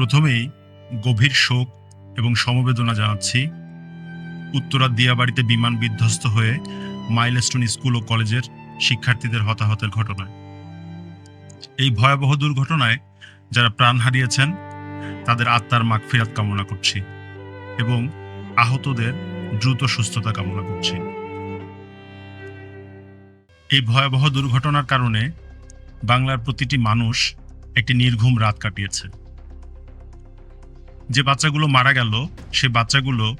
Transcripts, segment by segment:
প্রথমেই গভীর শোক এবং সমবেদনা জানাচ্ছি। উত্তরার দিয়াবাড়িতে বিমান বিধ্বস্ত হয়ে মাইলস্টোন স্কুল ও কলেজের শিক্ষার্থীদের হতাহতের ঘটনায়। এই ভয়াবহ দুর্ঘটনায় যারা প্রাণ হারিয়েছেন, তাদের আত্মার মাগফিরাত কামনা করছি এবং আহতদের দ্রুত সুস্থতা কামনা করছি। এই ভয়াবহ দুর্ঘটনার কারণে বাংলার প্রতিটি মানুষ একটি নির্ঘুম রাত কাটিয়েছে। যে বাচ্চাগুলো মারা গেল, সে বাচ্চাগুলো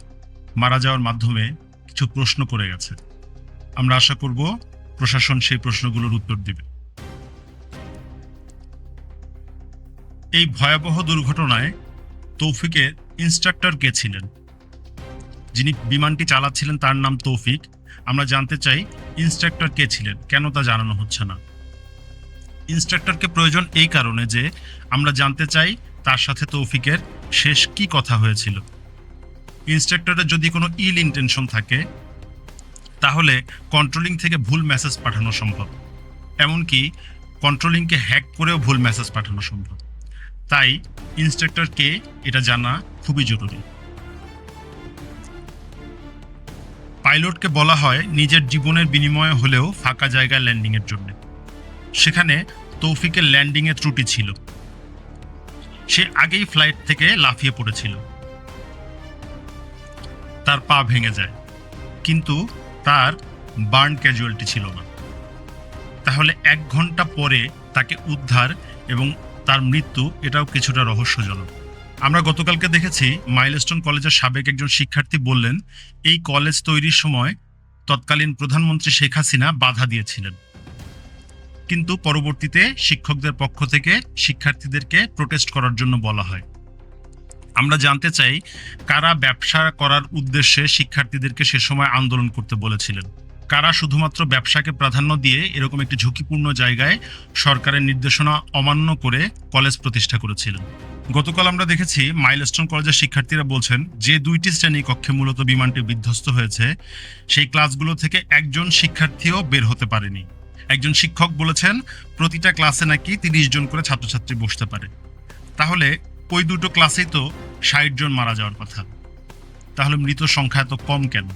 মারা যাওয়ার মাধ্যমে কিছু প্রশ্ন করে গেছে। আমরা আশা করব প্রশাসন সেই প্রশ্নগুলোর উত্তর দিবে। এই ভয়াবহ দুর্ঘটনায় তৌফিকের ইনস্ট্রাক্টর কে ছিলেন? যিনি বিমানটি চালাচ্ছিলেন, তার নাম তৌফিক। আমরা জানতে চাই ইনস্ট্রাক্টর কে ছিলেন? কেন তা জানানো হচ্ছে না? ইনস্ট্রাক্টরকে প্রয়োজন এই কারণে যে আমরা জানতে চাই তার সাথে তৌফিকের শেষ কি কথা হয়েছিল? ইনস্ট্রাক্টরের যদি কোনো ইল ইন্টেনশন থাকে, তাহলে কন্ট্রোলিং থেকে ভুল মেসেজ পাঠানো সম্ভব। এমনকি কন্ট্রোলিংকে হ্যাক করেও ভুল মেসেজ পাঠানো সম্ভব। তাই ইনস্ট্রাক্টরকে এটা জানা খুবই জরুরি। পাইলটকে বলা হয় নিজের জীবনের বিনিময়ে হলেও ফাঁকা জায়গায় ল্যান্ডিংয়ের জন্য। সেখানে তৌফিকের ল্যান্ডিংয়ে ত্রুটি ছিল। সে আগেই ফ্লাইট থেকে লাফিয়ে পড়েছিল। তার পা ভেঙে যায়, কিন্তু তার বার্ন ক্যাজুয়ালিটি ছিল না। তাহলে এক ঘণ্টা পরে তাকে উদ্ধার এবং তার মৃত্যু এটাও কিছুটা রহস্যজনক। আমরা গতকালকে দেখেছি মাইলস্টোন কলেজের সাবেক একজন শিক্ষার্থী বললেন, এই কলেজ তৈরির সময় তৎকালীন প্রধানমন্ত্রী শেখ হাসিনা বাধা দিয়েছিলেন। কিন্তু পরবর্তীতে শিক্ষকদের পক্ষ থেকে শিক্ষার্থীদেরকে প্রোটেস্ট করার জন্য বলা হয়। আমরা জানতে চাই, কারা ব্যবসা করার উদ্দেশ্যে শিক্ষার্থীদেরকে সে সময় আন্দোলন করতে বলেছিলেন? কারা শুধুমাত্র ব্যবসাকে প্রাধান্য দিয়ে এরকম একটি ঝুঁকিপূর্ণ জায়গায় সরকারের নির্দেশনা অমান্য করে কলেজ প্রতিষ্ঠা করেছিলেন? গতকাল আমরা দেখেছি মাইলস্টোন কলেজের শিক্ষার্থীরা বলছেন, যে দুইটি শ্রেণি কক্ষে মূলত বিমানটি বিধ্বস্ত হয়েছে, সেই ক্লাসগুলো থেকে একজন শিক্ষার্থীও বের হতে পারেনি। একজন শিক্ষক বলেছেন, প্রতিটা ক্লাসে নাকি তিরিশ জন করে ছাত্রছাত্রী বসতে পারে। তাহলে ওই দুটো ক্লাসেই তো ষাট জন মারা যাওয়ার কথা। তাহলে মৃত সংখ্যা এত কম কেন?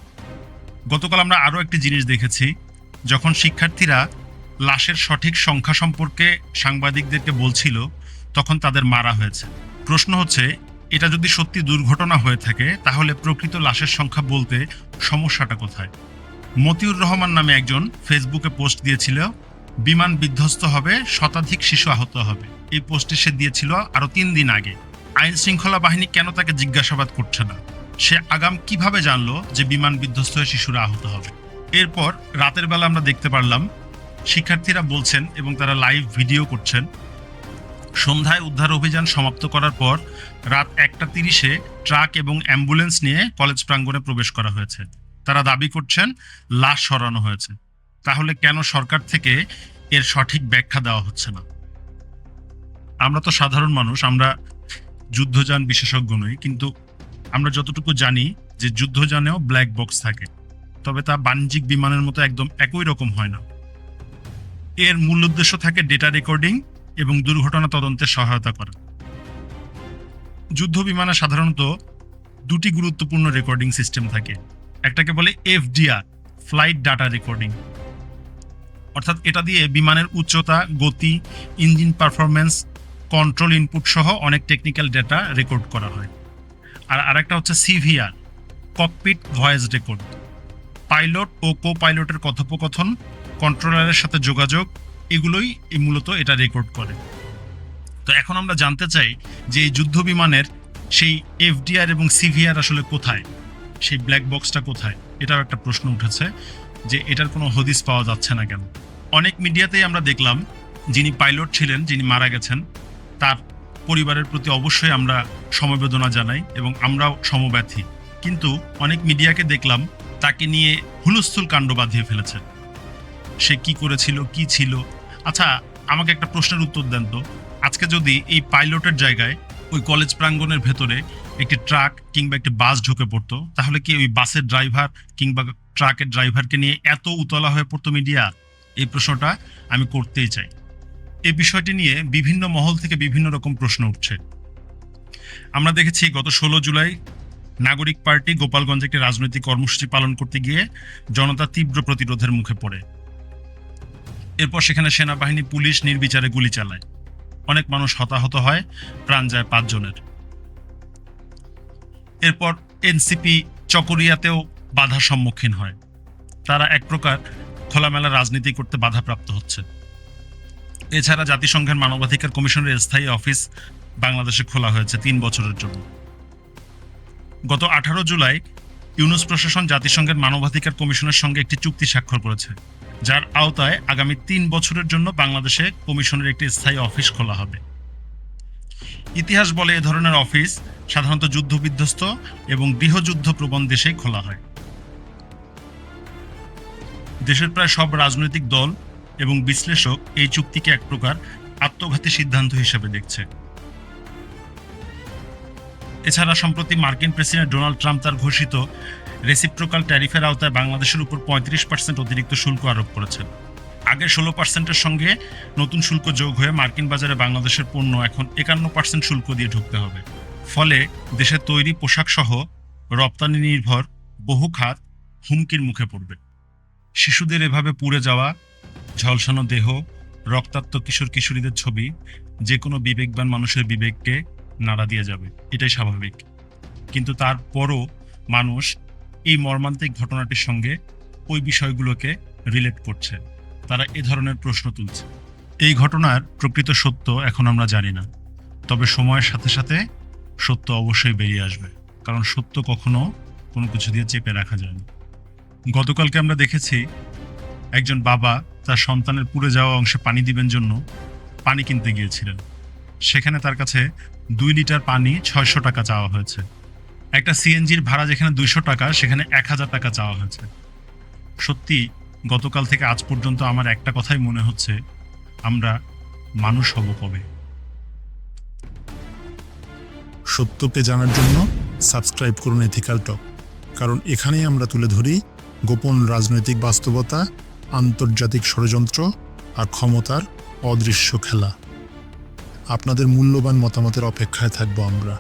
গতকাল আমরা আরও একটি জিনিস দেখেছি, যখন শিক্ষার্থীরা লাশের সঠিক সংখ্যা সম্পর্কে সাংবাদিকদেরকে বলছিল, তখন তাদের মারা হয়েছে। প্রশ্ন হচ্ছে, এটা যদি সত্যি দুর্ঘটনা হয়ে থাকে, তাহলে প্রকৃত লাশের সংখ্যা বলতে সমস্যাটা কোথায়? মতিউর রহমান নামে একজন ফেসবুকে পোস্ট দিয়েছিল, বিমান বিধ্বস্ত হবে, শতাধিক শিশু আহত হবে। এই পোস্টে সে দিয়েছিল আরও তিন দিন আগে। আইন শৃঙ্খলা বাহিনী কেন তাকে জিজ্ঞাসাবাদ করছে না? সে আগাম কীভাবে জানলো যে বিমান বিধ্বস্ত হয়ে শিশুরা আহত হবে? এরপর রাতের বেলা আমরা দেখতে পারলাম, শিক্ষার্থীরা বলছেন এবং তারা লাইভ ভিডিও করছেন। সন্ধ্যায় উদ্ধার অভিযান সমাপ্ত করার পর রাত একটা তিরিশে ট্রাক এবং অ্যাম্বুলেন্স নিয়ে কলেজ প্রাঙ্গণে প্রবেশ করা হয়েছে। তারা দাবি করছেন লাশ সরানো হয়েছে। তাহলে কেন সরকার থেকে এর সঠিক ব্যাখ্যা দেওয়া হচ্ছে না? আমরা তো সাধারণ মানুষ, আমরা যুদ্ধযান বিশেষজ্ঞ নই, কিন্তু আমরা যতটুকু জানি যে যুদ্ধযানেও ব্ল্যাক বক্স থাকে। তবে তা বাণিজ্যিক বিমানের মতো একদম একই রকম হয় না। এর মূল উদ্দেশ্য থাকে ডেটা রেকর্ডিং এবং দুর্ঘটনা তদন্তে সহায়তা করা। যুদ্ধ বিমানে সাধারণত দুটি গুরুত্বপূর্ণ রেকর্ডিং সিস্টেম থাকে। একটাকে বলে এফডিআর ফ্লাইট ডাটা রেকর্ডিং অর্থাৎ এটা দিয়ে বিমানের উচ্চতা, গতি, ইঞ্জিন পারফরমেন্স কন্ট্রোল ইনপুট সহ অনেক টেকনিক্যাল ডেটা রেকর্ড করা হয়। আর আরেকটা হচ্ছে CVR cockpit voice record pilot ও কো পাইলটের কথোপকথন কন্ট্রোলারের সাথে যোগাযোগ, এগুলোই মূলত এটা রেকর্ড করে। তো এখন আমরা জানতে চাই যে এই যুদ্ধ বিমানের সেই এফডিআর এবং সিভিআর আসলে কোথায়? সেই ব্ল্যাক বক্সটা কোথায়? এটাও একটা প্রশ্ন উঠেছে যে এটার কোনো হদিস পাওয়া যাচ্ছে না কেন? অনেক মিডিয়াতেই আমরা দেখলাম যিনি পাইলট ছিলেন, যিনি মারা গেছেন, তার পরিবারের প্রতি অবশ্যই আমরা সমবেদনা জানাই এবং আমরাও সমব্যথী। কিন্তু অনেক মিডিয়াকে দেখলাম তাকে নিয়ে হুলস্থুল কাণ্ড বাঁধিয়ে ফেলেছে। সে কি করেছিল, কি ছিল? আচ্ছা আমাকে একটা প্রশ্নের উত্তর দেন তো। আজকে যদি এই পাইলটের জায়গায় ওই কলেজ প্রাঙ্গণের ভেতরে একটি ট্রাক কিংবা একটি বাস ঢুকে পড়তো, তাহলে কি ওই বাসের ড্রাইভার কিংবা ট্রাকের ড্রাইভারকে নিয়ে এত উতলা হয়ে পড়তো মিডিয়া? এই প্রশ্নটা আমি করতেই চাই। এই বিষয়টি নিয়ে বিভিন্ন মহল থেকে বিভিন্ন রকম প্রশ্ন উঠছে। আমরা দেখেছি গত ষোলো জুলাই নাগরিক পার্টি গোপালগঞ্জে একটি রাজনৈতিক কর্মসূচি পালন করতে গিয়ে জনতা তীব্র প্রতিরোধের মুখে পড়ে। এরপর সেখানে সেনাবাহিনী, পুলিশ নির্বিচারে গুলি চালায়। অনেক মানুষ হতাহত হয়, প্রাণ যায় পাঁচজনের। এরপর এনসিপি চকরিয়াতেও বাধার সম্মুখীন হয়। তারা এক প্রকার খোলামেলা রাজনীতি করতে বাধাপ্রাপ্ত হচ্ছে। এছাড়া জাতিসংঘের মানবাধিকার কমিশনের স্থায়ী অফিস বাংলাদেশে খোলা হয়েছে তিন বছরের জন্য। গত আঠারো জুলাই ইউনুস প্রশাসন জাতিসংঘের মানবাধিকার কমিশনের সঙ্গে একটি চুক্তি স্বাক্ষর করেছে, যার আওতায় আগামী তিন বছরের জন্য বাংলাদেশে কমিশনের একটি স্থায়ী অফিস খোলা হবে। ইতিহাস বলে এ ধরনের অফিস সাধারণত যুদ্ধবিধ্বস্ত এবং গৃহযুদ্ধ প্রবণ দেশেই খোলা হয়। দেশের প্রায় সব রাজনৈতিক দল এবং বিশ্লেষক এই চুক্তিকে এক প্রকার আত্মঘাতী সিদ্ধান্ত হিসেবে দেখছে। এছাড়া সম্প্রতি মার্কিন প্রেসিডেন্ট ডোনাল্ড ট্রাম্প তার ঘোষিত রেসিপ্রোকাল ট্যারিফের আওতায় বাংলাদেশের উপর পঁয়ত্রিশ পার্সেন্ট অতিরিক্ত শুল্ক আরোপ করেছেন। আগের ষোলো পার্সেন্টের সঙ্গে নতুন শুল্ক যোগ হয়ে মার্কিন বাজারে বাংলাদেশের পণ্য এখন একান্ন পার্সেন্ট শুল্ক দিয়ে ঢুকতে হবে। ফলে দেশের তৈরি পোশাক সহ রপ্তানি নির্ভর বহু খাত হুমকির মুখে পড়বে। শিশুদের এভাবে পুড়ে যাওয়া, ঝলসানো দেহ, রক্তাক্ত কিশোর কিশোরীদের ছবি যে কোনো বিবেকবান মানুষের বিবেককে নাড়া দিয়ে যাবে, এটাই স্বাভাবিক। কিন্তু তারপরও মানুষ এই মর্মান্তিক ঘটনাটির সঙ্গে ওই বিষয়গুলোকে রিলেট করছে। তারা এ ধরনের প্রশ্ন তুলছে। এই ঘটনার প্রকৃত সত্য এখন আমরা জানি না। তবে সময়ের সাথে সাথে সত্য অবশ্যই বেরিয়ে আসবে। কারণ সত্য কখনো কোনো কিছু দিয়ে চেপে রাখা যায় না। গতকালকে আমরা দেখেছি একজন বাবা তার সন্তানের পুড়ে যাওয়া অংশে পানি দিবেন জন্য পানি কিনতে গিয়েছিলেন। সেখানে তার কাছে দুই লিটার পানি ছয়শো টাকা চাওয়া হয়েছে। একটা সিএনজির ভাড়া যেখানে দুইশো টাকা, সেখানে এক হাজার টাকা চাওয়া হয়েছে। সত্যি গতকাল থেকে আজ পর্যন্ত আমার একটা কথাই মনে হচ্ছে, আমরা মানুষ হব কবে? সত্যকে জানার জন্য সাবস্ক্রাইব করুন এথিক্যাল টক কারণ এখানেই আমরা তুলে ধরি গোপন রাজনৈতিক বাস্তবতা, আন্তর্জাতিক ষড়যন্ত্র আর ক্ষমতার অদৃশ্য খেলা। আপনাদের মূল্যবান মতামতের অপেক্ষায় থাকব আমরা।